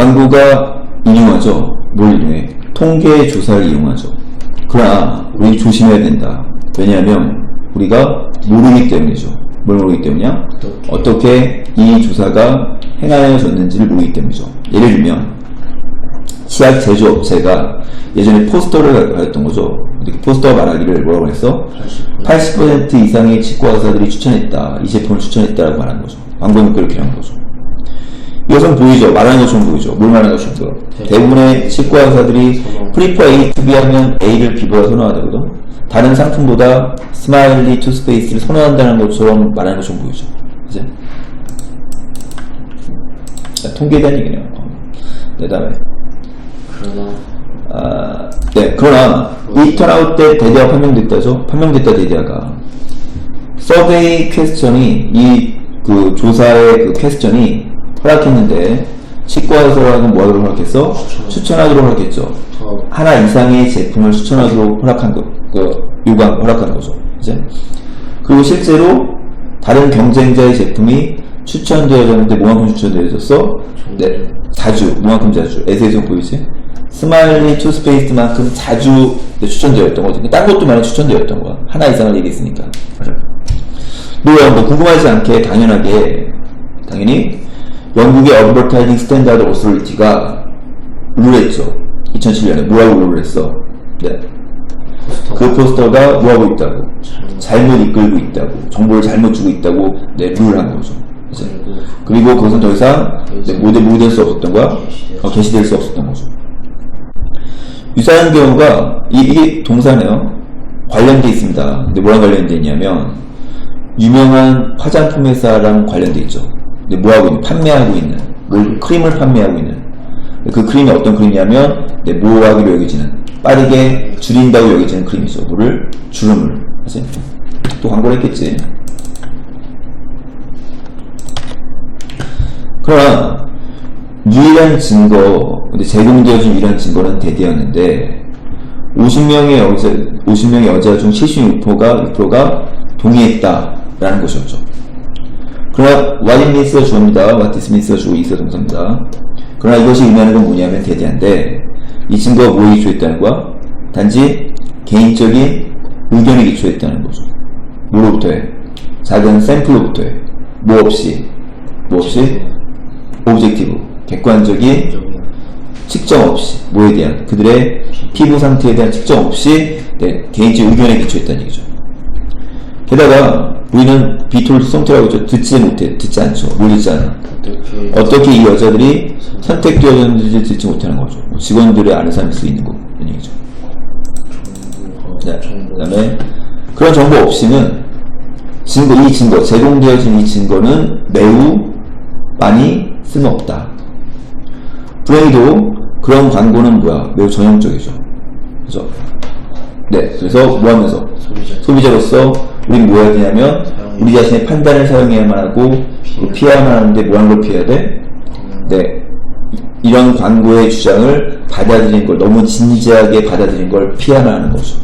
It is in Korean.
광고가 이용하죠. 뭘 이용해? 통계 조사를 이용하죠. 그러나 우리 조심해야 된다. 왜냐하면 우리가 모르기 때문이죠. 뭘 모르기 때문이야? 어떻게 이 조사가 행하여졌는지를 모르기 때문이죠. 예를 들면 치약 제조업체가 예전에 포스터를 가졌던 거죠. 포스터 말하기를 뭐라고 했어? 80% 이상의 치과 의사들이 추천했다. 이 제품을 추천했다라고 말하는 거죠. 광고는 그렇게 한 거죠. 이것은 보이죠? 말하는 것처럼 보이죠? 뭘 말하는 것처럼 보여? 대부분의 치과 의사들이 프리퍼 A to B 하면 A를 B보다 선호하거든. 다른 상품보다 스마일리 투 스페이스를 선호한다는 것처럼 말하는 것처럼 보이죠? 자, 통계에 대한 얘기네요. 어. 그 다음에 그러나 아, 네, 그러나 이 턴아웃 때 대대화 판명됐다죠? 판명됐다 대대화가 서베이 퀘스천이 이 그 조사의 그 퀘스천이 허락했는데 치과에서라는 뭐하도록 허락했어? 추천하도록 허락했죠. 더 하나 이상의 제품을 추천하도록 허락한 거, 그 요구한 허락한 거죠. 이제 그리고 실제로 다른 경쟁자의 제품이 추천되어졌는데 뭐만큼 추천되어졌어? 네, 자주, 뭐만큼 자주. 에세이송 보이지? 스마일리 투 스페이스만큼 자주 추천되었던 거지. 딴 것도 많이 추천되었던 거야. 하나 이상을 얘기했으니까. 뭐야, 뭐 궁금하지 않게 당연하게 당연히 영국의 어드버타이징 스탠다드 오소리티가 룰했죠. 2007년에 뭐라고 룰을 했어? 네. 포스터 그 포스터가 뭐하고 있다고? 잘못 이끌고 있다고, 정보를 잘못 주고 있다고 네, 룰을 한 거죠. 이제. 그리고 그것은 더 이상 네, 모델 모델 수 없었던 거야. 어, 게시될 수 없었던 거죠. 유사한 경우가 이, 이게 동사네요. 관련돼 있습니다. 근데 뭐랑 관련돼 있냐면 유명한 화장품 회사랑 관련돼 있죠. 뭐하고 있는? 판매하고 있는 뭘 크림을 판매하고 있는 그 크림이 어떤 크림이냐면 네, 뭐하기로 여겨지는 빠르게 줄인다고 여겨지는 크림이죠. 뭐를 주름을 그치? 또 광고를 했겠지. 그러나 유일한 증거, 근데 제공되어진 유일한 증거는 대대였는데 50명의 여자, 50명의 여자 중 76%가 6%가 동의했다라는 것이었죠. 그러나 what it means가 주어입니다. what this means가 주어 있어 동사입니다. 그러나 이것이 의미하는 건 뭐냐면 대대한데 이 증거가 뭐에 기초했다는 거야? 단지 개인적인 의견에 기초했다는 거죠. 뭐로부터 해? 작은 샘플로부터 해. 뭐 없이? 뭐 없이? 오브젝티브. 객관적인 적인 측정 없이 뭐에 대한 그들의 피부 상태에 대한 측정 없이 네, 개인적 의견에 기초했다는 얘기죠. 게다가 우리는 비톨 성태라고 했죠. 듣지 못해, 듣지 않죠. 뭘 듣지 않아. 어떻게 어떻게 이 여자들이 선택되어졌는지 듣지 못하는 거죠. 뭐 직원들의 아는 사람일 수 있는 거, 이런 얘기죠. 네. 그 다음에 그런 정보 없이는 증거, 이 증거, 제공되어진 이 증거는 매우 많이 쓸모없다. 불행히도 그런 광고는 뭐야? 매우 전형적이죠. 그죠? 네. 그래서 뭐 하면서? 소비자 소비자로서 우리는 뭐 해야 되냐면 우리 자신의 판단을 사용해야만 하고 그 피해야만 하는데 뭐 하는 걸 피해야 돼? 네. 이런 광고의 주장을 받아들인 걸 너무 진지하게 받아들인 걸 피해야만 하는 거죠.